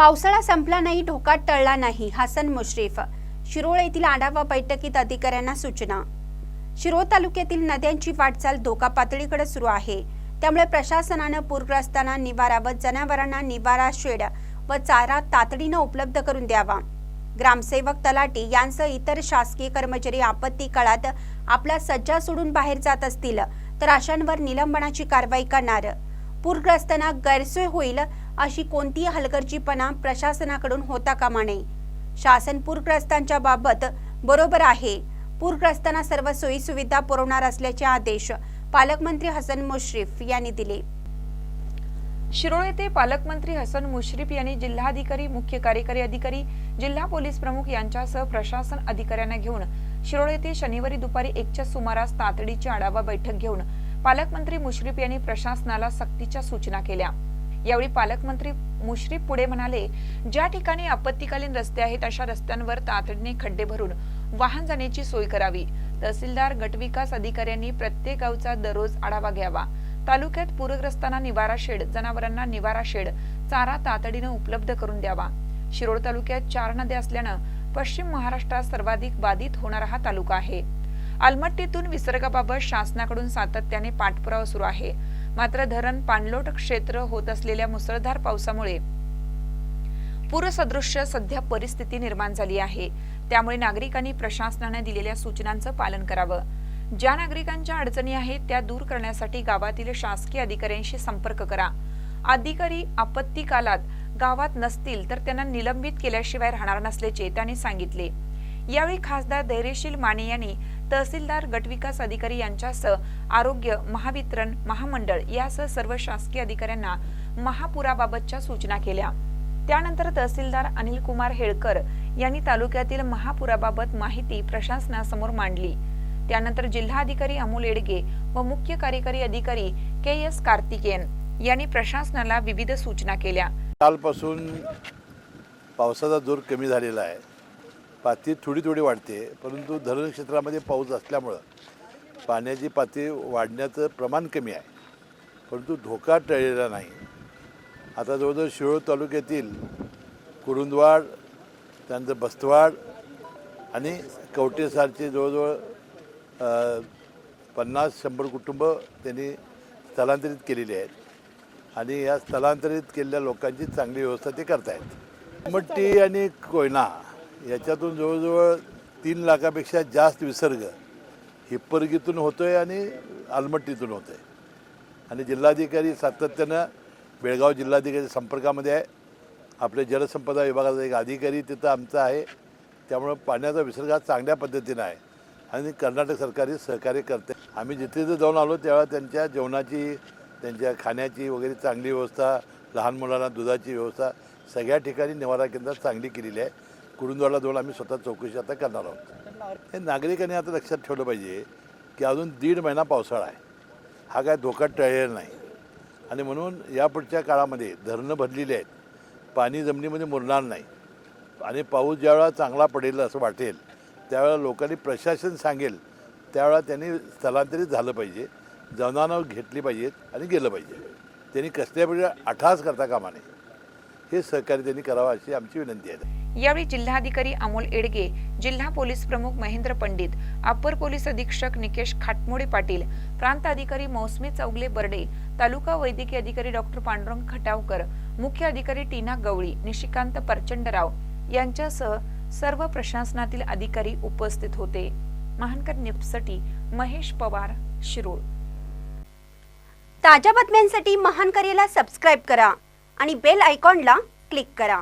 पावसाळा संपला नाही ढोका टळला नाही हसन मुश्रीफ. शिरोळ येथील आढावा बैठकीत अधिकाऱ्यांना सूचना. शिरोळ तालुक्यातील नद्यांची वाटचाल धोका पातळीकडे सुरू आहे. त्यामुळे प्रशासनानं पूरग्रस्तांना निवारा व जनावरांना निवारा शेड व चारा तातडीनं उपलब्ध करून द्यावा. ग्रामसेवक तलाटी यांसह इतर शासकीय कर्मचारी आपत्ती काळात आपला सज्जा सोडून बाहेर जात असतील तर अशांवर निलंबनाची कारवाई करणार. पूरग्रस्तांना गैरसोय होईल अशी कोणतीही हलगर्जीपणा प्रशासनाकडून होता कामा नये. शासन पूरग्रस्तांच्या बाबत बरोबर आहे. पूरग्रस्तांना सर्व सोयी सुविधा पुरवणार असल्याचे आदेश पालकमंत्री हसन मुश्रीफ यांनी दिले. शिरोळ येथे पालकमंत्री हसन मुश्रीफ यांनी जिल्हाधिकारी मुख्य कार्यकारी अधिकारी जिल्हा पोलीस प्रमुख यांच्यासह प्रशासन अधिकाऱ्यांना घेऊन शिरोळ येथे शनिवारी दुपारी एकच्या सुमारास तातडीची आढावा बैठक घेऊन पालकमंत्री मुश्रीफ यांनी प्रशासनाला सक्तीच्या सूचना केल्या. यावेळी पालकमंत्री मुश्रीफ पुढे म्हणाले ज्या ठिकाणी आपत्तीकालीन रस्ते आहेत अशा रस्त्यांवर तातडीने खड्डे भरून वाहन जाण्याची सोय करावी. तहसीलदार गटविकास अधिकाऱ्यांनी प्रत्येक गावचा दररोज आढावा घ्यावा. तालुक्यात पूरग्रस्तांना निवारा शेड जनावरांना निवारा शेड चारा तातडीनं उपलब्ध करून द्यावा. शिरोळ तालुक्यात चार नद्या असल्यानं पश्चिम महाराष्ट्रात सर्वाधिक बाधित होणारा हा तालुका आहे. अलमट्टीतून विसर्गाबाबत शासनाकडून सातत्याने पाठपुरावा सुरू आहे. मात्र धरण पाणलोट क्षेत्र होत असलेल्या मुसळधार पावसामुळे पूरसदृश्य सध्या परिस्थिती निर्माण झाली आहे. त्यामुळे नागरिकांनी प्रशासनाने दिलेल्या सूचनांचं पालन करावं. ज्या नागरिकांच्या अडचणी आहेत त्या दूर करण्यासाठी गावातील शासकीय अधिकाऱ्यांशी संपर्क करा. अधिकारी आपत्ती कालात गावात नसतील तर त्यांना निलंबित केल्याशिवाय राहणार नसल्याचे त्यांनी सांगितले. यावेळी खासदार धैर्यशील माने यांनी तहसीलदार गटविकास अधिकारी यांच्यासह आरोग्य महावितरण महामंडळ यासह सर्व शासकीय अधिकाऱ्यांना महापुराबाबतच्या सूचना केल्या. त्यानंतर तहसीलदार अनिल कुमार हेळकर यांनी तालुक्यातील महापुराबाबत माहिती प्रशासनासमोर मांडली. त्यानंतर जिल्हाधिकारी अमोल एडगे व मुख्य कार्यकारी अधिकारी के एस कार्तिकेयन यांनी प्रशासनाला विविध सूचना केल्या. कालपासून पावसाचा जोर कमी झालेला आहे. पाती थोडी थोडी वाढते परंतु धरण क्षेत्रामध्ये पाऊस असल्यामुळं पाण्याची पातळी वाढण्याचं प्रमाण कमी आहे. परंतु धोका टळलेला नाही. आता जवळजवळ शिरोळ तालुक्यातील कुरुंदवाड त्यानंतर बस्तवाड आणि कवटेसारचे जवळजवळ पन्नास शंभर कुटुंब त्यांनी स्थलांतरित केलेली आहेत. आणि या स्थलांतरित केलेल्या लोकांची चांगली व्यवस्था ते करतायत. मट्टी आणि कोयना याच्यातून जवळजवळ तीन लाखापेक्षा जास्त विसर्ग हिप्परगीतून होतो आहे आणि आलमट्टीतून होतो आहे आणि जिल्हाधिकारी सातत्यानं बेळगाव जिल्हाधिकारी संपर्कामध्ये आहे. आपल्या जलसंपदा विभागाचा एक अधिकारी तिथं आमचा आहे. त्यामुळं पाण्याचा विसर्ग हा चांगल्या पद्धतीनं आहे. आणि कर्नाटक सरकारी सहकार्य करते. आम्ही जिथे जिथे जाऊन आलो त्यावेळेला त्यांच्या जेवणाची त्यांच्या खाण्याची वगैरे चांगली व्यवस्था लहान मुलांना दुधाची व्यवस्था सगळ्या ठिकाणी निवारा केंद्रात चांगली केलेली आहे. कुरुंदवाडला जाऊन आम्ही स्वतः चौकशी आता करणार आहोत. हे नागरिकांनी आता लक्षात ठेवलं पाहिजे की अजून दीड महिना पावसाळा आहे. हा काय धोका टळलेला नाही. आणि म्हणून यापुढच्या काळामध्ये धरणं भरलेली आहेत. पाणी जमिनीमध्ये मुरणार नाही. आणि पाऊस ज्यावेळा चांगला पडेल असं वाटेल त्यावेळेला लोकांनी प्रशासन सांगेल त्यावेळा त्यांनी स्थलांतरित झालं पाहिजे जनावरं घेतली पाहिजेत आणि गेलं पाहिजे. त्यांनी कसल्या प्रकारे अठास करता कामा नये. हे सहकार्य त्यांनी करावं अशी आमची विनंती आहे. यावेळी जिल्हाधिकारी अमोल एडगे जिल्हा पोलीस प्रमुख महेंद्र पंडित अप्पर पोलीस अधीक्षक निकेश खाटमोडे पाटील प्रांत अधिकारी मौसमी चौगले बर्डे तालुका वैद्यकीय अधिकारी डॉक्टर पांडुरंग खटावकर मुख्य अधिकारी टीना गवळी निशिकांत प्रचंडराव यांच्यासह सर्व प्रशासनातील अधिकारी उपस्थित होते. महानकर निप्सटी महेश पवार शिरोळ. ताज्या बातम्यांसाठी महानकरेला सबस्क्राईब करा आणि बेल आयकॉनला क्लिक करा.